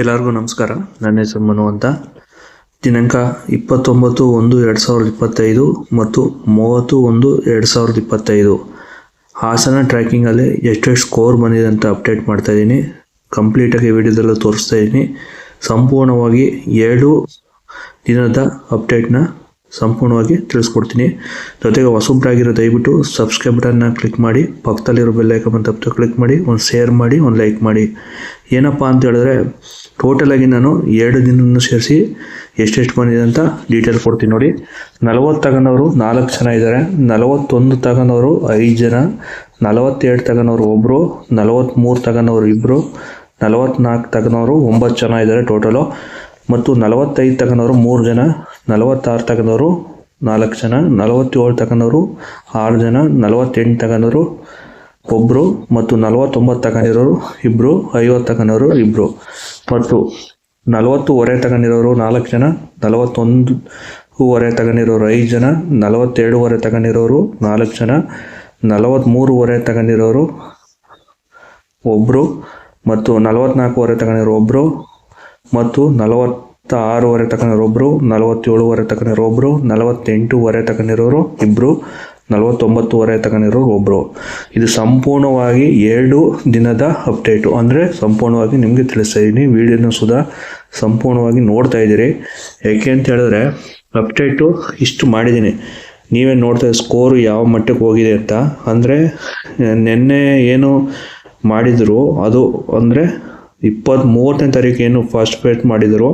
ಎಲ್ಲರಿಗೂ ನಮಸ್ಕಾರ. ನನ್ನ ಹೆಸರು ಮನು ಅಂತ. ದಿನಾಂಕ ಇಪ್ಪತ್ತೊಂಬತ್ತು ಒಂದು ಎರಡು ಸಾವಿರದ ಇಪ್ಪತ್ತೈದು ಮತ್ತು ಮೂವತ್ತು ಒಂದು ಎರಡು ಸಾವಿರದ ಇಪ್ಪತ್ತೈದು. ಹಾಸನ ಟ್ರ್ಯಾಕಿಂಗಲ್ಲಿ ಎಷ್ಟೆಷ್ಟು ಸ್ಕೋರ್ ಬಂದಿದೆ ಅಂತ ಅಪ್ಡೇಟ್ ಮಾಡ್ತಾಯಿದ್ದೀನಿ ಕಂಪ್ಲೀಟಾಗಿ ವಿಡಿಯೋದಲ್ಲೂ ತೋರಿಸ್ತಾ ಇದ್ದೀನಿ. ಸಂಪೂರ್ಣವಾಗಿ ಏಳು ದಿನದ ಅಪ್ಡೇಟ್ನ ಸಂಪೂರ್ಣವಾಗಿ ತಿಳಿಸ್ಕೊಡ್ತೀನಿ. ಜೊತೆಗೆ ಹೊಸಬ್ರಾಗಿರೋ ದಯವಿಟ್ಟು ಸಬ್ಸ್ಕ್ರೈಬ್ ಬಟನ್ನ ಕ್ಲಿಕ್ ಮಾಡಿ, ಪಕ್ಕದಲ್ಲಿರೋ ಬೆಲ್ ಐಕನ್ ಅಂತ ತಪ್ಪು ಕ್ಲಿಕ್ ಮಾಡಿ, ಒಂದು ಶೇರ್ ಮಾಡಿ, ಒಂದು ಲೈಕ್ ಮಾಡಿ. ಏನಪ್ಪ ಅಂತ ಹೇಳಿದ್ರೆ ಟೋಟಲಾಗಿ ನಾನು ಎರಡು ದಿನವನ್ನು ಸೇರಿಸಿ ಎಷ್ಟೆಷ್ಟು ಬಂದಿದೆ ಅಂತ ಡೀಟೇಲ್ ಕೊಡ್ತೀನಿ ನೋಡಿ. ನಲವತ್ತು ತಗೊಂಡವರು ನಾಲ್ಕು ಜನ ಇದ್ದಾರೆ. ನಲವತ್ತೊಂದು ತಗೊಂಡವರು ಐದು ಜನ. ನಲವತ್ತೆರಡು ತಗೊಂಡವರು ಒಬ್ಬರು ನಲವತ್ತ್ಮೂರು ತಗೊಂಡವರು ಇಬ್ಬರು ನಲವತ್ತ್ನಾಲ್ಕು ತಗೊಂಡವರು ಒಂಬತ್ತು ಜನ ಇದ್ದಾರೆ ಟೋಟಲು ಮತ್ತು ನಲವತ್ತೈದು ತಗೊಂಡವರು ಮೂರು ಜನ. ನಲವತ್ತಾರು ತಗೊಂಡವರು ನಾಲ್ಕು ಜನ, ನಲವತ್ತೇಳು ತಗೊಂಡವರು ಆರು ಜನ, ನಲವತ್ತೆಂಟು ತಗೊಂಡವರು ಒಬ್ಬರು ಮತ್ತು ನಲವತ್ತೊಂಬತ್ತು ತಗೊಂಡಿರೋರು ಇಬ್ಬರು ಐವತ್ತು ತಗೊಂಡವರು ಇಬ್ಬರು ಮತ್ತು ನಲವತ್ತುವರೆ ತಗೊಂಡಿರೋರು ನಾಲ್ಕು ಜನ ನಲವತ್ತೊಂದು ವರೆ ತಗೊಂಡಿರೋರು ಐದು ಜನ ನಲವತ್ತೆರಡುವರೆ ತಗೊಂಡಿರೋರು ನಾಲ್ಕು ಜನ ನಲವತ್ತ್ಮೂರುವರೆ ತಗೊಂಡಿರೋರು ಒಬ್ಬರು ಮತ್ತು ನಲವತ್ತ್ನಾಲ್ಕುವರೆ ತಗೊಂಡಿರೋ ಒಬ್ಬರು ಮತ್ತು ನಲವತ್ತ ಆರೂವರೆ ಒಬ್ಬರು ನಲವತ್ತೇಳುವರೆ ತಗೊಂಡಿರೋ ಒಬ್ಬರು ನಲವತ್ತೆಂಟೂವರೆ ತಗೊಂಡಿರೋರು ಇಬ್ಬರು ನಲವತ್ತೊಂಬತ್ತುವರೆ ತಗೊಂಡಿರೋರು ಒಬ್ಬರು ಇದು ಸಂಪೂರ್ಣವಾಗಿ ಎರಡು ದಿನದ ಅಪ್ಡೇಟು. ಅಂದರೆ ಸಂಪೂರ್ಣವಾಗಿ ನಿಮಗೆ ತಿಳಿಸ್ತಾ ಇದ್ದೀನಿ ವಿಡಿಯೋನ ಸುಧಾ ಸಂಪೂರ್ಣವಾಗಿ ನೋಡ್ತಾ ಇದ್ದೀರಿ. ಯಾಕೆ ಅಂತ ಹೇಳಿದ್ರೆ, ಅಪ್ಡೇಟು ಇಷ್ಟು ಮಾಡಿದ್ದೀನಿ. ನೀವೇ ನೋಡ್ತಾ ಸ್ಕೋರು ಯಾವ ಮಟ್ಟಕ್ಕೆ ಹೋಗಿದೆ ಅಂತ. ಅಂದರೆ, ನಿನ್ನೆ ಏನು ಮಾಡಿದ್ರು, ಅದು ಅಂದರೆ ಇಪ್ಪತ್ತ್ ಮೂವತ್ತನೇ ತಾರೀಕು ಏನು ಫಸ್ಟ್ ಪೇಟ್ ಮಾಡಿದರು.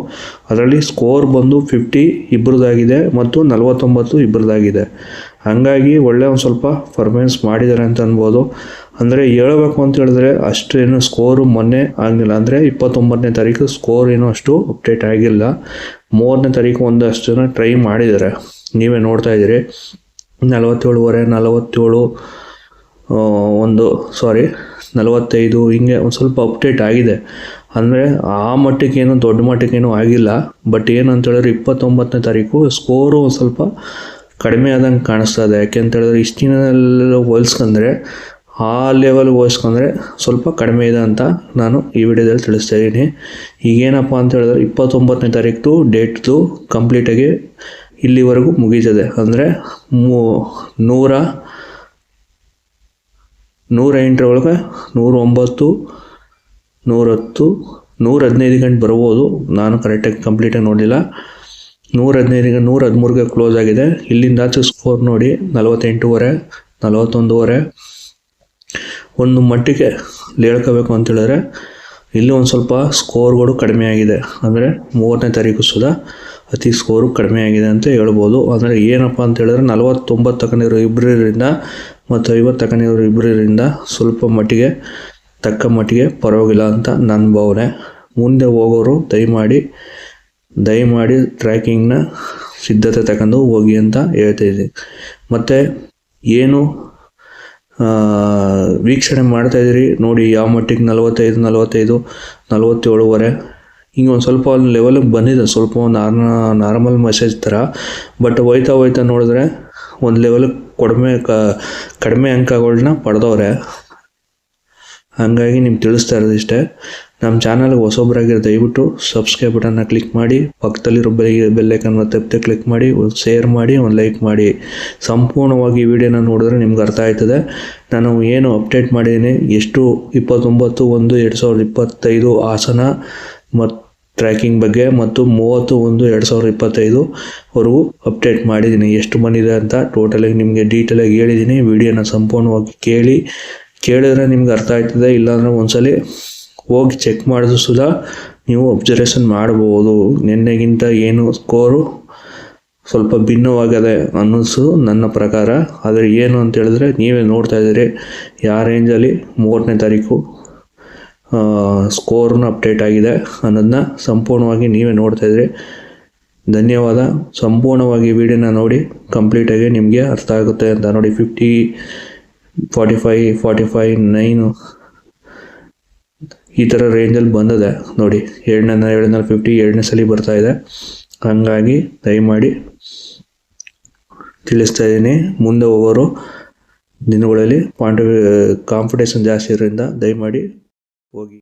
ಅದರಲ್ಲಿ ಸ್ಕೋರ್ ಬಂದು ಫಿಫ್ಟಿ ಇಬ್ಬರದಾಗಿದೆ ಮತ್ತು ನಲವತ್ತೊಂಬತ್ತು ಇಬ್ಬರದಾಗಿದೆ ಹಾಗಾಗಿ ಒಳ್ಳೆ ಒಂದು ಸ್ವಲ್ಪ ಪರ್ಫಾರ್ಮೆನ್ಸ್ ಮಾಡಿದ್ದಾರೆ ಅಂತ ಅನ್ಬೋದು. ಅಂದರೆ ಹೇಳಬೇಕು ಅಂತ ಹೇಳಿದ್ರೆ ಅಷ್ಟು ಏನು ಸ್ಕೋರು ಮೊನ್ನೆ ಆಗಲಿಲ್ಲ. ಅಂದರೆ ಇಪ್ಪತ್ತೊಂಬತ್ತನೇ ತಾರೀಕು ಸ್ಕೋರ್ ಏನು ಅಷ್ಟು ಅಪ್ಡೇಟ್ ಆಗಿಲ್ಲ. ಮೂರನೇ ತಾರೀಕು ಒಂದಷ್ಟು ಜನ ಟ್ರೈ ಮಾಡಿದ್ದಾರೆ. ನೀವೇ ನೋಡ್ತಾ ಇದ್ದೀರಿ. ನಲವತ್ತೇಳುವರೆ, ನಲವತ್ತೇಳು ಒಂದು ಸಾರಿ ನಲವತ್ತೈದು, ಹಿಂಗೆ ಒಂದು ಸ್ವಲ್ಪ ಅಪ್ಡೇಟ್ ಆಗಿದೆ. ಅಂದರೆ ಆ ಮಟ್ಟಕ್ಕೇನು ದೊಡ್ಡ ಮಟ್ಟಕ್ಕೇನು ಆಗಿಲ್ಲ. ಬಟ್ ಏನು ಅಂತ ಹೇಳಿದ್ರೆ ಇಪ್ಪತ್ತೊಂಬತ್ತನೇ ತಾರೀಕು ಸ್ಕೋರು ಒಂದು ಸ್ವಲ್ಪ ಕಡಿಮೆ ಆದಂಗೆ ಕಾಣಿಸ್ತಾ ಇದೆ. ಯಾಕೆ ಅಂತ ಹೇಳಿದ್ರೆ ಇಷ್ಟು ದಿನದಲ್ಲೆಲ್ಲ ಹೋಲಿಸ್ಕೊಂಡ್ರೆ, ಆ ಲೆವೆಲ್ಗೆ ಹೋಲಿಸ್ಕೊಂಡ್ರೆ ಸ್ವಲ್ಪ ಕಡಿಮೆ ಇದೆ ಅಂತ ನಾನು ಈ ವಿಡಿಯೋದಲ್ಲಿ ತಿಳಿಸ್ತಾ ಇದ್ದೀನಿ. ಈಗೇನಪ್ಪ ಅಂತ ಹೇಳಿದ್ರೆ ಇಪ್ಪತ್ತೊಂಬತ್ತನೇ ತಾರೀಕು ಡೇಟ್ದು ಕಂಪ್ಲೀಟಾಗಿ ಇಲ್ಲಿವರೆಗೂ ಮುಗೀತದೆ. ಅಂದರೆ ಮೂ, ನೂರ ನೂರ ಎಂಟರೊಳಗೆ ನೂರ ಒಂಬತ್ತು ನೂರತ್ತು ನೂರ ಹದಿನೈದು ಗಂಟೆ ಬರ್ಬೋದು. ನಾನು ಕರೆಕ್ಟಾಗಿ ಕಂಪ್ಲೀಟಾಗಿ ನೋಡಲಿಲ್ಲ. ನೂರ ಹದಿನೈದು ನೂರ ಹದಿಮೂರಿಗೆ ಕ್ಲೋಸ್ ಆಗಿದೆ. ಇಲ್ಲಿಂದ ಆಚೆ ಸ್ಕೋರ್ ನೋಡಿ, ನಲವತ್ತೆಂಟೂವರೆ, ನಲವತ್ತೊಂದೂವರೆ. ಒಂದು ಮಟ್ಟಿಗೆ ಹೇಳ್ಕೋಬೇಕು ಅಂತೇಳಿದ್ರೆ ಇಲ್ಲಿ ಒಂದು ಸ್ವಲ್ಪ ಸ್ಕೋರ್ಗಳು ಕಡಿಮೆ ಆಗಿದೆ. ಅಂದರೆ ಮೂವತ್ತನೇ ತಾರೀಕು ಸುಧಾ ಅತಿ ಸ್ಕೋರು ಕಡಿಮೆ ಆಗಿದೆ ಅಂತ ಹೇಳ್ಬೋದು. ಅಂದರೆ ಏನಪ್ಪ ಅಂತ ಹೇಳಿದ್ರೆ ನಲವತ್ತೊಂಬತ್ತು ತಗೊಂಡಿರೋ ಇಬ್ಬರಿಂದ ಮತ್ತು ಐವತ್ತು ತಗೊಂಡಿರೋ ಇಬ್ಬರಿಂದ ಸ್ವಲ್ಪ ಮಟ್ಟಿಗೆ, ತಕ್ಕ ಮಟ್ಟಿಗೆ ಪರವಾಗಿಲ್ಲ ಅಂತ ನನ್ನ ಭಾವನೆ. ಮುಂದೆ ಹೋಗೋರು ದಯಮಾಡಿ ದಯಮಾಡಿ ಟ್ರ್ಯಾಕಿಂಗ್ನ ಸಿದ್ಧತೆ ತಗೊಂಡು ಹೋಗಿ ಅಂತ ಹೇಳ್ತಾ ಇದ್ದೀನಿ. ಮತ್ತು ಏನು ವೀಕ್ಷಣೆ ಮಾಡ್ತಾಯಿದ್ದೀರಿ ನೋಡಿ, ಯಾವ ಮಟ್ಟಿಗೆ ನಲವತ್ತೈದು ನಲವತ್ತೈದು, ನಲವತ್ತೇಳುವರೆ ಹಿಂಗೆ ಒಂದು ಸ್ವಲ್ಪ ಅಲ್ಲಿ ಲೆವೆಲಿಗೆ ಬಂದಿದೆ. ಸ್ವಲ್ಪ ಒಂದು ನಾರ್ಮಲ್ ಮೆಸೇಜ್ ಥರ ಬಟ್ ಹೋಯ್ತಾ ಹೋಯ್ತಾ ನೋಡಿದ್ರೆ ಒಂದು ಲೆವೆಲಿಗೆ ಕಡಿಮೆ ಕ, ಕಡಿಮೆ ಅಂಕಗಳನ್ನ ಪಡೆದವ್ರೆ. ಹಾಗಾಗಿ ನಿಮ್ಗೆ ತಿಳಿಸ್ತಾ ಇರೋದು ಇಷ್ಟೇ. ನಮ್ಮ ಚಾನಲ್ಗೆ ಹೊಸೊಬ್ಬರಾಗಿರೋ ದಯವಿಟ್ಟು ಸಬ್ಸ್ಕ್ರೈಬ್ ಬಟನ್ನ ಕ್ಲಿಕ್ ಮಾಡಿ, ಪಕ್ಕದಲ್ಲಿರೋ ಬೆಲ್ ಬೆಲ್ಲೈಕನ್ನ ತಪ್ಪದೆ ಕ್ಲಿಕ್ ಮಾಡಿ, ಒಂದು ಶೇರ್ ಮಾಡಿ, ಒಂದು ಲೈಕ್ ಮಾಡಿ. ಸಂಪೂರ್ಣವಾಗಿ ವಿಡಿಯೋನ ನೋಡಿದ್ರೆ ನಿಮ್ಗೆ ಅರ್ಥ ಆಯ್ತದೆ. ನಾನು ಏನು ಅಪ್ಡೇಟ್ ಮಾಡಿದ್ದೀನಿ? ಎಷ್ಟು? ಇಪ್ಪತ್ತೊಂಬತ್ತು ಒಂದು ಎರಡು ಸಾವಿರದ ಇಪ್ಪತ್ತೈದು ಹಾಸನ ಮತ್ತು ಟ್ರ್ಯಾಕಿಂಗ್ ಬಗ್ಗೆ ಮತ್ತು ಮೂವತ್ತು ಒಂದು ಎರಡು ಸಾವಿರದ ಇಪ್ಪತ್ತೈದು ವರೆಗೂ ಅಪ್ಡೇಟ್ ಮಾಡಿದ್ದೀನಿ ಎಷ್ಟು ಬಂದಿದೆ ಅಂತ ಟೋಟಲಾಗಿ ನಿಮಗೆ ಡೀಟೇಲಾಗಿ ಹೇಳಿದ್ದೀನಿ ವಿಡಿಯೋನ ಸಂಪೂರ್ಣವಾಗಿ ಕೇಳಿ, ಕೇಳಿದ್ರೆ ನಿಮ್ಗೆ ಅರ್ಥ ಆಯ್ತದೆ ಒಂದು ಒಂದ್ಸಲಿ ಹೋಗಿ ಚೆಕ್ ಮಾಡಿದ್ರು ಸುಧಾ ನೀವು ಅಬ್ಸರ್ವೇಷನ್ ಮಾಡ್ಬೋದು. ನಿನ್ನೆಗಿಂತ ಏನು ಸ್ಕೋರು ಸ್ವಲ್ಪ ಭಿನ್ನವಾಗಿದೆ ಅನ್ನಿಸು ನನ್ನ ಪ್ರಕಾರ. ಆದರೆ ಏನು ಅಂತ ಹೇಳಿದ್ರೆ ನೀವೇ ನೋಡ್ತಾ ಇದ್ದೀರಿ. ಯಾವ ರೇಂಜಲ್ಲಿ ಮೂವತ್ತನೇ ತಾರೀಕು ಸ್ಕೋರ್ನ ಅಪ್ಡೇಟ್ ಆಗಿದೆ ಅನ್ನೋದನ್ನ ಸಂಪೂರ್ಣವಾಗಿ ನೀವೇ ನೋಡ್ತಾ ಇದ್ರಿ. ಧನ್ಯವಾದ. ಸಂಪೂರ್ಣವಾಗಿ ವಿಡಿಯೋನ ನೋಡಿ ಕಂಪ್ಲೀಟಾಗಿ ನಿಮಗೆ ಅರ್ಥ ಆಗುತ್ತೆ ಅಂತ ನೋಡಿ. Fifty forty five forty five nine ಈ ಥರ ರೇಂಜಲ್ಲಿ ಬಂದಿದೆ ನೋಡಿ. ಎರಡನೇ ಎರಡನೇ ಫಿಫ್ಟಿ ಎರಡನೇ ಸಲ ಬರ್ತಾ ಇದೆ. ಹಾಗಾಗಿ ದಯಮಾಡಿ ತಿಳಿಸ್ತಾ ಇದ್ದೀನಿ. ಮುಂದೆ ಹೋಗೋರು, ದಿನಗಳಲ್ಲಿ ಪಾಯಿಂಟ್ ಕಾಂಪಿಟೇಷನ್ ಜಾಸ್ತಿ ಇರೋದ್ರಿಂದ ದಯಮಾಡಿ ಹೋಗಿ